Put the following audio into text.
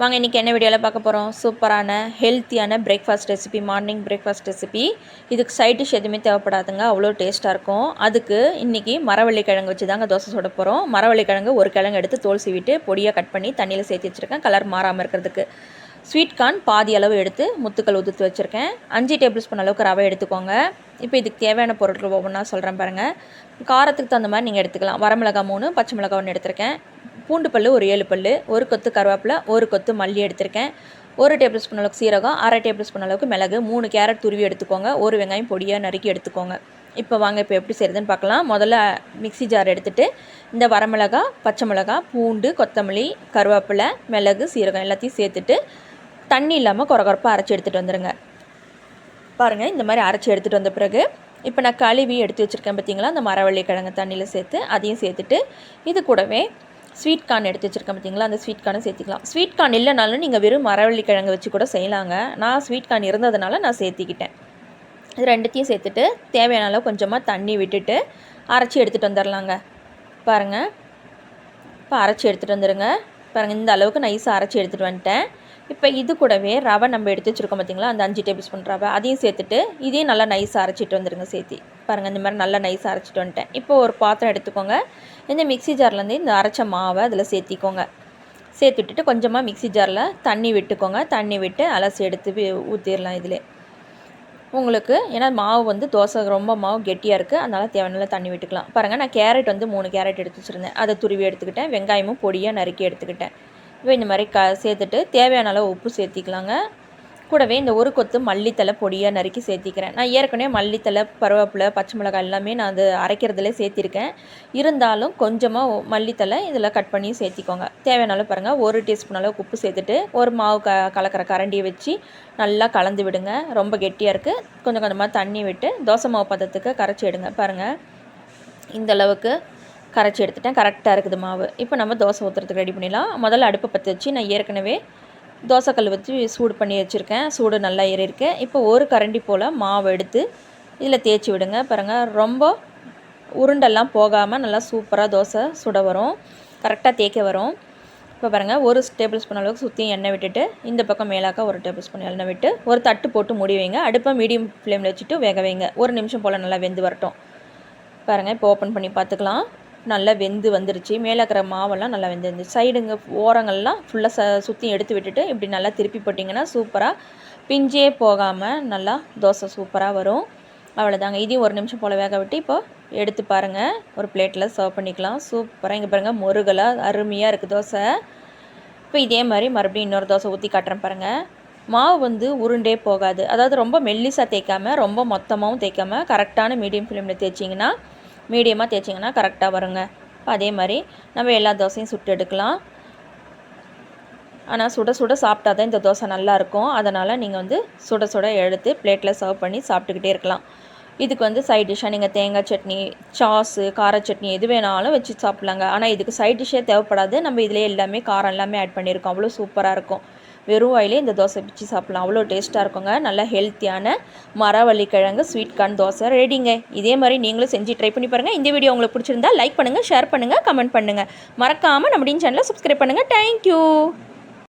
வாங்க இன்றைக்கி என்ன வீடியோவில் பார்க்க போகிறோம் சூப்பரான ஹெல்த்தியான breakfast recipe morning breakfast recipe இதுக்கு சைட் டிஷ் எதுவுமே தேவைப்படாதுங்க. அவ்வளோ டேஸ்ட்டாக இருக்கும். அதுக்கு இன்றைக்கி மரவள்ளி கிழங்கு வச்சு தாங்க தோசை சுட போகிறோம் மரவள்ளி கிழங்கு ஒரு கிழங்கு எடுத்து தோல் சீவிட்டு பொடியாக கட் பண்ணி தண்ணியில் சேர்த்து வச்சுருக்கேன். கலர் மாறாமல் இருக்கிறதுக்கு. ஸ்வீட் கார்ன் பாதி அளவு எடுத்து முத்துக்கள் உதுத்து வச்சுருக்கேன். அஞ்சு டேபிள் ஸ்பூன் அளவுக்கு ரவை எடுத்துக்கோங்க. இப்போ இதுக்கு தேவையான பொருட்கள் ஒவ்வொன்றா சொல்கிறேன் பாருங்கள் காரத்துக்கு தகுந்த மாதிரி நீங்கள் எடுத்துக்கலாம். வரமிளகா மூணு பச்சை மிளகா ஒன்று எடுத்திருக்கேன். பூண்டு பல் ஒரு ஏழு பல் ஒரு கொத்து கருவேப்பிலை ஒரு கொத்து மல்லி எடுத்திருக்கேன். ஒரு டேபிள் ஸ்பூன் அளவுக்கு சீரகம் அரை டேபிள் ஸ்பூன் அளவுக்கு மிளகு மூணு கேரட் துருவி எடுத்துக்கோங்க. ஒரு வெங்காயம் பொடியாக நறுக்கி எடுத்துக்கோங்க. இப்போ வாங்க இப்போ எப்படி செய்கிறதுன்னு பார்க்கலாம். முதல்ல மிக்ஸி ஜார் எடுத்துகிட்டு இந்த வரமிளகா பச்சை மிளகா பூண்டு கொத்தமல்லி கருவேப்பிலை மிளகு சீரகம் எல்லாத்தையும் சேர்த்துட்டு தண்ணி இல்லாமல் குறகுறப்பாக அரைச்சி எடுத்துகிட்டு வந்துடுங்க பாருங்கள் இந்த மாதிரி அரைச்சி எடுத்துகிட்டு வந்த பிறகு இப்போ நான் கழுவி எடுத்து வச்சுருக்கேன் பார்த்தீங்களா? அந்த மரவள்ளி கிழங்கு தண்ணியில் சேர்த்து அதையும் சேர்த்துட்டு இது கூடவே ஸ்வீட் கார்ன் எடுத்து வச்சுருக்கேன் பார்த்தீங்களா அந்த ஸ்வீட் கார்னை சேர்த்துக்கலாம். ஸ்வீட் கார்ன் இல்லைனாலும் நீங்கள் வெறும் மரவள்ளி கிழங்கு வச்சு கூட செய்யலாங்க. நான் ஸ்வீட் கார்ன் இருந்ததுனால நான் சேர்த்திக்கிட்டேன். இது ரெண்டுத்தையும் சேர்த்துட்டு தேவையான அளவு கொஞ்சமாக தண்ணி விட்டுட்டு அரைச்சி எடுத்துகிட்டு வந்துடலாங்க பாருங்கள் இப்போ அரைச்சி எடுத்துகிட்டு வந்துடுங்க பாருங்கள் இந்த அளவுக்கு நைஸாக அரைச்சி எடுத்துகிட்டு வந்துட்டேன். இப்போ இது கூடவே ரவை நம்ம எடுத்து வச்சுருக்கோம் பார்த்தீங்களா அந்த அஞ்சு டேபிள் ஸ்பூன் ரவை. அதையும் சேர்த்துட்டு இதையும் நல்லா நைஸாக அரைச்சிட்டு வந்துடுங்க சேர்த்தி. பாருங்கள் இந்த மாதிரி நல்லா நைஸாக அரைச்சிட்டு வந்துட்டேன். இப்போ ஒரு பாத்திரம் எடுத்துக்கோங்க. இந்த மிக்ஸி ஜார்லேருந்து இந்த அரைச்ச மாவை அதில் சேர்த்திக்கோங்க. சேர்த்து விட்டுட்டு கொஞ்சமாக மிக்ஸி ஜாரில் தண்ணி விட்டுக்கோங்க. தண்ணி விட்டு அலசி எடுத்து ஊற்றிடலாம் இதில். உங்களுக்கு ஏன்னா மாவு வந்து தோசை ரொம்ப மாவு கெட்டியாக இருக்குது அதனால் தேவையான தண்ணி விட்டுக்கலாம். பாருங்கள் நான் கேரட் வந்து மூணு கேரட் எடுத்து வச்சுருந்தேன். அதை துருவி எடுத்துக்கிட்டேன். வெங்காயமும் பொடியாக நறுக்கி எடுத்துக்கிட்டேன். இப்போ இந்த மாதிரி க சேர்த்துட்டு தேவையான அளவு உப்பு சேர்த்திக்கலாங்க. கூடவே இந்த ஒரு கொத்து மல்லித்தலை பொடியாக நறுக்கி சேர்த்திக்கிறேன். நான் ஏற்கனவே மல்லித்தலை பருவேப்பிலை பச்சை மிளகாய் எல்லாமே நான் அது அரைக்கிறதுல சேர்த்திருக்கேன். இருந்தாலும் கொஞ்சமாக மல்லித்தலை இதில் கட் பண்ணி சேர்த்திக்கோங்க. தேவையான பாருங்கள் ஒரு டீஸ்பூன் அளவுக்கு உப்பு சேர்த்துட்டு ஒரு மாவு க கலக்கிற கரண்டியை வச்சு நல்லா கலந்து விடுங்க. ரொம்ப கெட்டியாக இருக்குது கொஞ்சம் கொஞ்சமாக தண்ணி விட்டு தோசை மாவு பதத்துக்கு கரைச்சி எடுங்க பாருங்கள் இந்தளவுக்கு கரைச்சி எடுத்துட்டேன். கரெக்டாக இருக்குது மாவு. இப்போ நம்ம தோசை ஊற்றுறதுக்கு ரெடி பண்ணிடலாம். முதல்ல அடுப்பை பற்ற வச்சு நான் ஏற்கனவே தோசைக்கல் வச்சு சூடு பண்ணி வச்சுருக்கேன். சூடு நல்லா ஏறியிருக்கு இப்போ ஒரு கரண்டி போல் மாவு எடுத்து இதில் தேய்ச்சி விடுங்க. பாருங்கள் ரொம்ப உருண்டெல்லாம் போகாமல் நல்லா சூப்பராக தோசை சுட வரும். கரெக்டாக தேய்க்க வரும். இப்போ பாருங்கள் ஒரு டேபிள் ஸ்பூன் அளவுக்கு சுற்றியும் எண்ணெய் விட்டுட்டு இந்த பக்கம் மேலாக்க ஒரு டேபிள் ஸ்பூன் எண்ணெய் விட்டு ஒரு தட்டு போட்டு மூடி வைங்க. அடுப்பை மீடியம் ஃப்ளேமில் வச்சுட்டு வேக வைங்க. ஒரு நிமிஷம் போல் நல்லா வெந்து வரட்டும். பாருங்கள் இப்போ ஓப்பன் பண்ணி பார்த்துக்கலாம். நல்லா வெந்து வந்துருச்சு. மேலே இருக்கிற மாவெல்லாம் நல்லா வெந்து வந்துருச்சு சைடுங்க ஓரங்கள்லாம் ஃபுல்லாக ச சுற்றி எடுத்து விட்டுட்டு இப்படி நல்லா திருப்பி போட்டிங்கன்னா சூப்பராக பிஞ்சே போகாமல் நல்லா தோசை சூப்பராக வரும். அவ்வளோதாங்க இதையும் ஒரு நிமிஷம் போல் வேக விட்டு இப்போ எடுத்து பாருங்கள் ஒரு பிளேட்டில் சர்வ் பண்ணிக்கலாம். சூப்பராக இங்கே பாருங்கள் முருகலாக அருமையாக இருக்குது தோசை. இப்போ இதே மாதிரி மறுபடியும் இன்னொரு தோசை ஊற்றி காட்டுறேன் பாருங்கள் மாவு வந்து உருண்டே போகாது. அதாவது ரொம்ப மெல்லிசாக தேய்க்காமல் ரொம்ப மொத்தமாகவும் தேய்க்காமல் கரெக்டான மீடியம் ஃப்ளேமில் தேய்ச்சிங்கன்னா மீடியமாக தேய்ச்சிங்கன்னா கரெக்டாக வருங்க. இப்போ அதே மாதிரி நம்ம எல்லா தோசையும் சுட்டு எடுக்கலாம். ஆனால் சுட சுட சாப்பிட்டா தான் இந்த தோசை நல்லாயிருக்கும் அதனால் நீங்கள் வந்து சுட சுட எடுத்து பிளேட்டில் சர்வ் பண்ணி சாப்பிட்டுக்கிட்டே இருக்கலாம். இதுக்கு வந்து சைட் டிஷ்ஷாக நீங்கள் தேங்காய் சட்னி சாஸு கார சட்னி எது வேணாலும் வச்சு சாப்பிட்லாங்க. ஆனால் இதுக்கு சைட் டிஷ்ஷே தேவைப்படாது. நம்ம இதிலே எல்லாமே காரம் எல்லாமே ஆட் பண்ணியிருக்கோம். அவ்வளோ சூப்பராக இருக்கும். வெறும் வாயிலே இந்த தோசை பிச்சு சாப்பிட்லாம். அவ்வளோ டேஸ்ட்டாக இருக்குங்க. நல்ல ஹெல்த்தியான மரவள்ளி கிழங்கு ஸ்வீட் கார்ன் தோசை ரெடிங்க இதே மாதிரி நீங்களும் செஞ்சு ட்ரை பண்ணி பாருங்கள் இந்த வீடியோ உங்களுக்கு பிடிச்சிருந்தா லைக் பண்ணுங்கள் ஷேர் பண்ணுங்கள் கமெண்ட் பண்ணுங்கள் மறக்காமல் நம்ம சேனலை சப்ஸ்கிரைப் பண்ணுங்கள் தேங்க்யூ